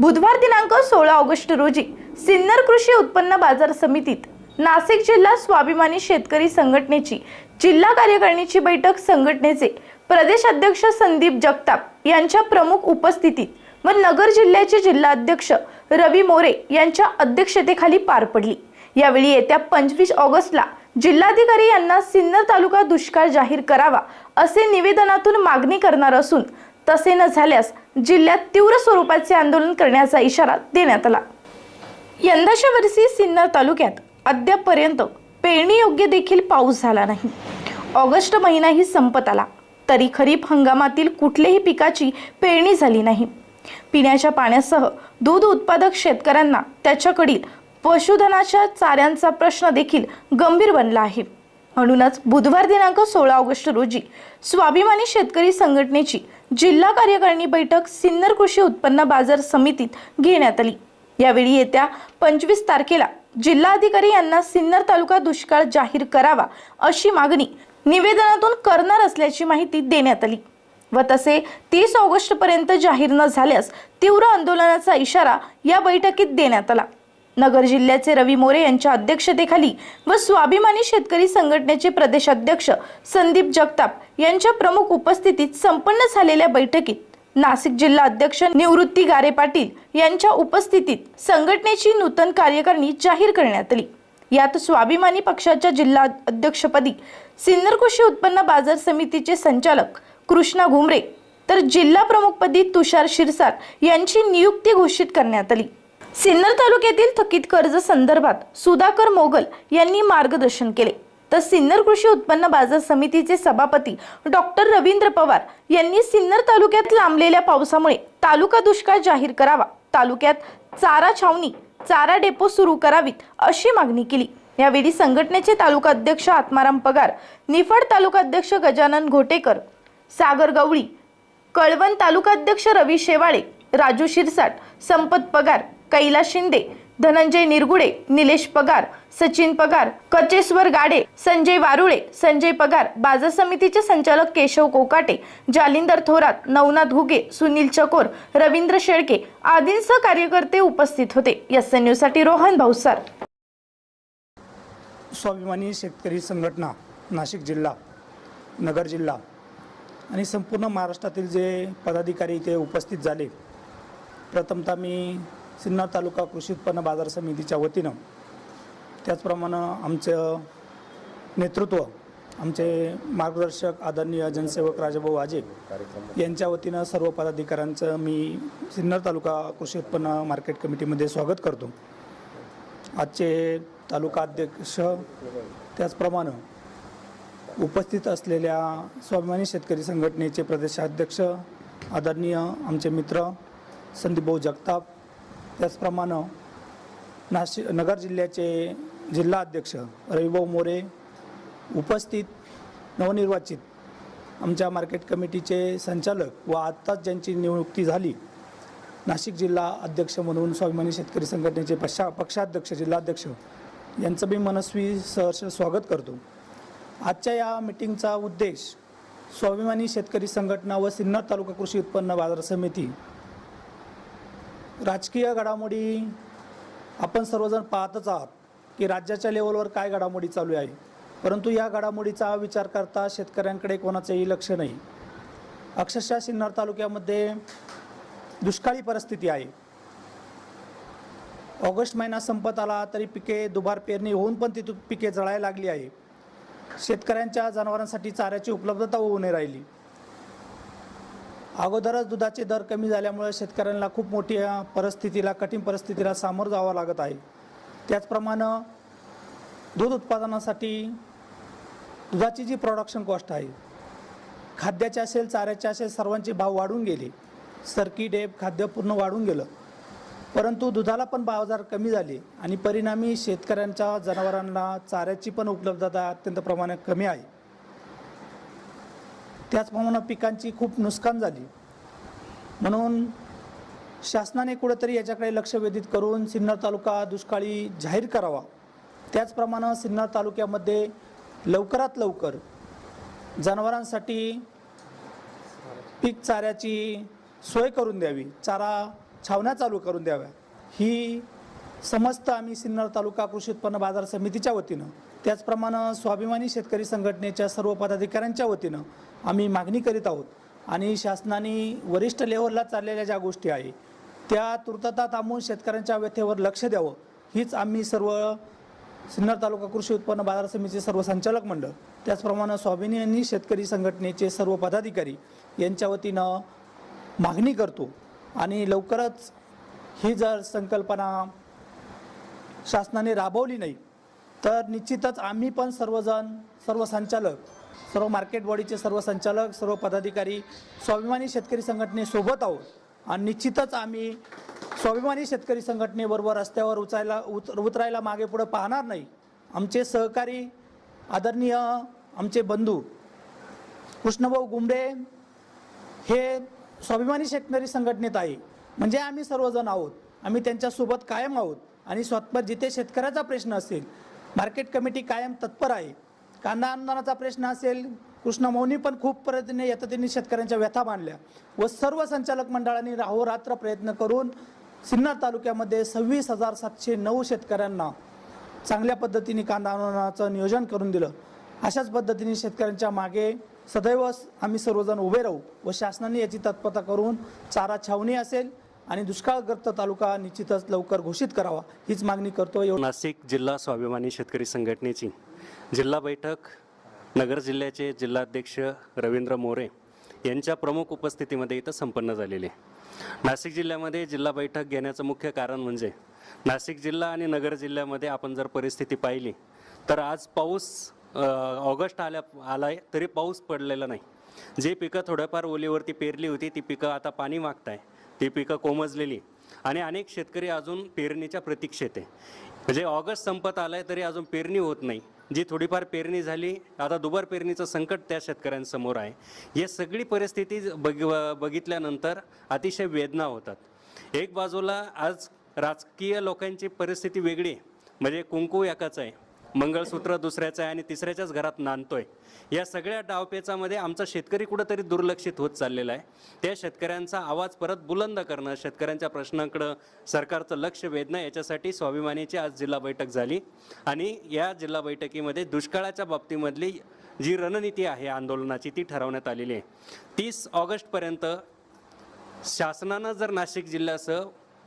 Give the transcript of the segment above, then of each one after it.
बुधवार दिनांक सोळा ऑगस्ट रोजी सिन्नर कृषी उत्पन्न बाजार समितीत नाशिक जिल्हा स्वाभिमानी शेतकरी संघटनेची जिल्हा कार्यकारिणीची बैठक संघटनेचे प्रदेश अध्यक्ष संदीप जगताप यांच्या प्रमुख उपस्थितीत व नगर जिल्ह्याचे जिल्हाध्यक्ष रवी मोरे यांच्या अध्यक्षतेखाली पार पडली. यावेळी येत्या पंचवीस ऑगस्टला जिल्हाधिकारी यांना सिन्नर तालुका दुष्काळ जाहीर करावा असे निवेदनातून मागणी करणार असून तसे न झाल्यास जिल्ह्यात तीव्र स्वरूपाचे आंदोलन करण्याचा इशारा देण्यात आला. यंदाच्या वर्षी सिन्नर तालुक्यात अद्यापपर्यंत पेरणी योग्य देखील पाऊस झाला नाही. ऑगस्ट महिनाही संपत आला. तरी खरीप हंगामातील कुठल्याही पिकाची पेरणी झाली नाही. पिण्याच्या पाण्यासह दूध उत्पादक शेतकऱ्यांना त्याच्याकडील पशुधनाच्या चाऱ्यांचा प्रश्न देखील गंभीर बनला आहे. म्हणूनच बुधवार दिनांक सोळा ऑगस्ट रोजी स्वाभिमानी शेतकरी संघटनेची जिल्हा कार्यकारिणी बैठक सिन्नर कृषी उत्पन्न बाजार समितीत घेण्यात आली. यावेळी येत्या पंचवीस तारखेला जिल्हाधिकारी यांना सिन्नर तालुका दुष्काळ जाहीर करावा अशी मागणी निवेदनातून करणार असल्याची माहिती देण्यात आली व तसे तीस ऑगस्ट पर्यंत जाहीर न झाल्यास तीव्र आंदोलनाचा इशारा या बैठकीत देण्यात आला. नगर जिल्ह्याचे रवी मोरे यांच्या अध्यक्षतेखाली व स्वाभिमानी शेतकरी संघटनेचे प्रदेशाध्यक्ष संदीप जगताप यांच्या प्रमुख उपस्थितीत संपन्न झालेल्या बैठकीत नाशिक जिल्हा अध्यक्ष निवृत्ती गारे पाटील यांच्या उपस्थितीत संघटनेची नूतन कार्यकारिणी जाहीर करण्यात आली. यात स्वाभिमानी पक्षाच्या जिल्हा अध्यक्षपदी सिन्नर कृषी उत्पन्न बाजार समितीचे संचालक कृष्णा घुमरे तर जिल्हा प्रमुखपदी तुषार शिरसाट यांची नियुक्ती घोषित करण्यात आली. सिन्नर तालुक्यातील थकीत कर्ज संदर्भात सुधाकर मोगल यांनी मार्गदर्शन केले. तर सिन्नर कृषी उत्पन्न बाजार समितीचे सभापती डॉक्टर रवींद्र पवार यांनी सिन्नर तालुक्यात लांबलेल्या पावसामुळे तालुका दुष्काळ जाहीर करावा तालुक्यात चारा छावणी चारा डेपो सुरू करावीत अशी मागणी केली. यावेळी संघटनेचे तालुका अध्यक्ष आत्माराम पगार निफाड तालुका अध्यक्ष गजानन घोटेकर सागर गवळी कळवण तालुकाध्यक्ष रवी शेवाळे राजू शिरसाट संपत पगार कैलास शिंदे धनंजय निरगुडे निलेश पगार सचिन पगार कचेश्वर गाडे संजय वारुळे संजय पगार बाजार समितीचे संचालक केशव कोकाटे जालिंदर थोरात नवनाथ घुगे सुनील चकोर रवींद्र शेळके आदींसह कार्यकर्ते उपस्थित होते. एस एन न्यूजसाठी रोहन भाऊसार. स्वाभिमानी शेतकरी संघटना नाशिक जिल्हा नगर जिल्हा आणि संपूर्ण महाराष्ट्रातील जे पदाधिकारी इथे उपस्थित झाले प्रथमतः मी सिन्नर तालुका कृषी उत्पन्न बाजार समितीच्या वतीनं त्याचप्रमाणे आमचं नेतृत्व आमचे मार्गदर्शक आदरणीय जनसेवक राजाभाऊ आजे यांच्या वतीनं सर्व पदाधिकाऱ्यांचं मी सिन्नर तालुका कृषी उत्पन्न मार्केट कमिटीमध्ये स्वागत करतो. आजचे तालुका अध्यक्ष त्याचप्रमाणे उपस्थित असलेल्या स्वाभिमानी शेतकरी संघटनेचे प्रदेशाध्यक्ष आदरणीय आमचे मित्र संदीपभाऊ जगताप त्याचप्रमाणे नाशिक नगर जिल्ह्याचे जिल्हा अध्यक्ष रविभाऊ मोरे उपस्थित नवनिर्वाचित आमच्या मार्केट कमिटीचे संचालक व आत्ताच ज्यांची नियुक्ती झाली नाशिक जिल्हा अध्यक्ष म्हणून स्वाभिमानी शेतकरी संघटनेचे पक्षा पक्षाध्यक्ष जिल्हाध्यक्ष यांचं मी मनस्वी सहर्ष स्वागत करतो. आजच्या या मिटिंगचा उद्देश स्वाभिमानी शेतकरी संघटना व सिन्नर तालुका कृषी उत्पन्न बाजार समिती राजकीय घडामोडी आपण सर्वजण पाहतच आहात की राज्याच्या लेवलवर काय घडामोडी चालू आहे. परंतु या घडामोडीचा विचार करता शेतकऱ्यांकडे कोणाचंही लक्ष नाही. अक्षरशः सिन्नर तालुक्यामध्ये दुष्काळी परिस्थिती आहे. ऑगस्ट महिना संपत आला तरी पिके दुबार पेरणी होऊन पण ती पिके जळायला लागली आहे. शेतकऱ्यांच्या जनावरांसाठी चाऱ्याची उपलब्धता होऊ नये राहिली. अगोदरच दुधाचे दर कमी झाल्यामुळे शेतकऱ्यांना खूप मोठ्या परिस्थितीला कठीण परिस्थितीला सामोरं जावं लागत आहे. त्याचप्रमाणे दूध उत्पादनासाठी दुधाची जी प्रोडक्शन कॉस्ट आहे खाद्याचे असेल चाऱ्याचे असेल सर्वांचे भाव वाढून गेले. सरकी डेप खाद्य पूर्ण वाढून गेलं. परंतु दुधाला पण बाजार कमी झाले आणि परिणामी शेतकऱ्यांच्या जनावरांना चाऱ्याची पण उपलब्धता अत्यंत प्रमाणात कमी आहे. त्याचप्रमाणे पिकांची खूप नुकसान झाली. म्हणून शासनाने कुठंतरी याच्याकडे लक्ष वेधित करून सिन्नर तालुका दुष्काळी जाहीर करावा. त्याचप्रमाणे सिन्नर तालुक्यामध्ये लवकरात लवकर जनावरांसाठी पीक चाऱ्याची सोय करून द्यावी. चारा छावण्या चालू करून द्याव्या. ही समस्त आम्ही सिन्नर तालुका कृषी उत्पन्न बाजार समितीच्या वतीनं त्याचप्रमाणे स्वाभिमानी शेतकरी संघटनेच्या सर्व पदाधिकाऱ्यांच्या वतीनं आम्ही मागणी करीत आहोत. आणि शासनाने वरिष्ठ लेवलला चाललेल्या ज्या गोष्टी आहे त्या तूर्तता थांबवून शेतकऱ्यांच्या व्यथेवर लक्ष द्यावं हीच आम्ही सर्व सिन्नर तालुका कृषी उत्पन्न बाजार समितीचे सर्व संचालक मंडळ त्याचप्रमाणे स्वाभिमानी शेतकरी संघटनेचे सर्व पदाधिकारी यांच्या वतीनं मागणी करतो. आणि लवकरच ही जर संकल्पना शासनाने राबवली नाही. तर निश्चितच आम्ही पण सर्वजण सर्व संचालक सर्व मार्केट बॉडीचे सर्व संचालक सर्व पदाधिकारी स्वाभिमानी शेतकरी संघटनेसोबत आहोत. आणि निश्चितच आम्ही स्वाभिमानी शेतकरी संघटनेबरोबर रस्त्यावर उचायला उत उतरायला मागे पुढं पाहणार नाही. आमचे सहकारी आदरणीय आमचे बंधू कृष्णभाऊ गुंबडे हे स्वाभिमानी शेतकरी संघटनेत आहे. म्हणजे आम्ही सर्वजण आहोत. आम्ही त्यांच्यासोबत कायम आहोत. आणि स्वतः जिथे शेतकऱ्याचा प्रश्न असेल मार्केट कमिटी कायम तत्पर आहे. कांदा अनुदानाचा प्रश्न असेल कृष्णमौनी पण खूप प्रयत्न येतं शेतकऱ्यांच्या व्यथा मांडल्या व सर्व संचालक मंडळांनी राहोरात्र प्रयत्न करून सिन्नर तालुक्यामध्ये सव्वीस हजार सातशे नऊ शेतकऱ्यांना चांगल्या पद्धतीने कांदा अनुदानाचं नियोजन करून दिलं. अशाच पद्धतीने शेतकऱ्यांच्या मागे सदैव आम्ही सर्वजण उभे राहू व शासनाने याची तत्परता करून चारा छावणी असेल आणि दुष्काळग्रस्त तालुका निश्चितच लवकर घोषित करावा हीच मागणी करतो नाशिक जिल्हा स्वाभिमानी शेतकरी संघटनेची जिल्हा बैठक नगर जिल्ह्याचे जिल्हाध्यक्ष रवींद्र मोरे यांच्या प्रमुख उपस्थितीमध्ये इथं संपन्न झालेली आहे. नाशिक जिल्ह्यामध्ये जिल्हा बैठक घेण्याचं मुख्य कारण म्हणजे नाशिक जिल्हा आणि नगर जिल्ह्यामध्ये आपण जर परिस्थिती पाहिली तर आज पाऊस ऑगस्ट आल्या आलाय तरी पाऊस पडलेला नाही. जे पिकं थोड्याफार ओलीवरती पेरली होती ती पिकं आता पाणी मागताय. ती पिकं कोमजलेली आणि अनेक शेतकरी अजून पेरणीच्या प्रतीक्षेत आहे. म्हणजे ऑगस्ट संपत आला आहे तरी अजून पेरणी होत नाही. जी थोडीफार पेरणी झाली आता दुबार पेरणीचं संकट त्या शेतकऱ्यांसमोर आहे. या सगळी परिस्थिती बघ बघितल्यानंतर अतिशय वेदना होतात. एक बाजूला आज राजकीय लोकांची परिस्थिती वेगळी आहे. म्हणजे कुंकू एकाच आहे. मंगळसूत्र दुसऱ्याचं आहे आणि तिसऱ्याच्याच घरात नांदतोय. या सगळ्या डावपेचामध्ये आमचा शेतकरी कुठंतरी दुर्लक्षित होत चाललेला आहे. त्या शेतकऱ्यांचा आवाज परत बुलंद करणं शेतकऱ्यांच्या प्रश्नांकडं सरकारचं लक्ष वेधणं याच्यासाठी स्वाभिमानीची आज जिल्हा बैठक झाली. आणि या जिल्हा बैठकीमध्ये दुष्काळाच्या बाबतीमधली जी रणनीती आहे आंदोलनाची ती ठरवण्यात आलेली आहे. तीस ऑगस्टपर्यंत शासनानं जर नाशिक जिल्ह्यासह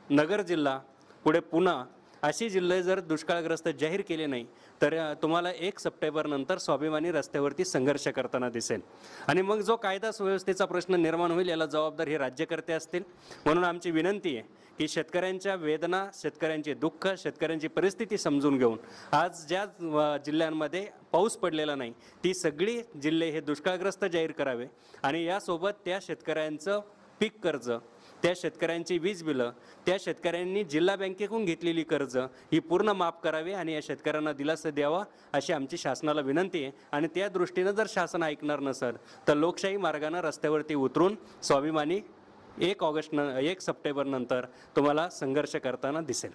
नगर जिल्हा पुढे पुणा अशी जिल्हे जर दुष्काळग्रस्त जाहीर केले नाही तर तुम्हाला एक सप्टेंबरनंतर स्वाभिमानी रस्त्यावरती संघर्ष करताना दिसेल. आणि मग जो कायदा सुव्यवस्थेचा प्रश्न निर्माण होईल याला जबाबदार हे राज्यकर्ते असतील. म्हणून आमची विनंती आहे की शेतकऱ्यांच्या वेदना शेतकऱ्यांचे दुःख शेतकऱ्यांची परिस्थिती समजून घेऊन आज ज्या जिल्ह्यांमध्ये पाऊस पडलेला नाही ती सगळी जिल्हे हे दुष्काळग्रस्त जाहीर करावे. आणि यासोबत त्या शेतकऱ्यांचं पीक कर्ज त्या शेतकऱ्यांची वीज बिलं त्या शेतकऱ्यांनी जिल्हा बँकेकडून घेतलेली कर्ज ही पूर्ण माफ करावी आणि या शेतकऱ्यांना दिलासा द्यावा अशी आमची शासनाला विनंती आहे. आणि त्या दृष्टीनं जर शासन ऐकणार नसेल तर लोकशाही मार्गानं रस्त्यावरती उतरून स्वाभिमानी एक ऑगस्ट न एक सप्टेंबरनंतर तुम्हाला संघर्ष करताना दिसेल.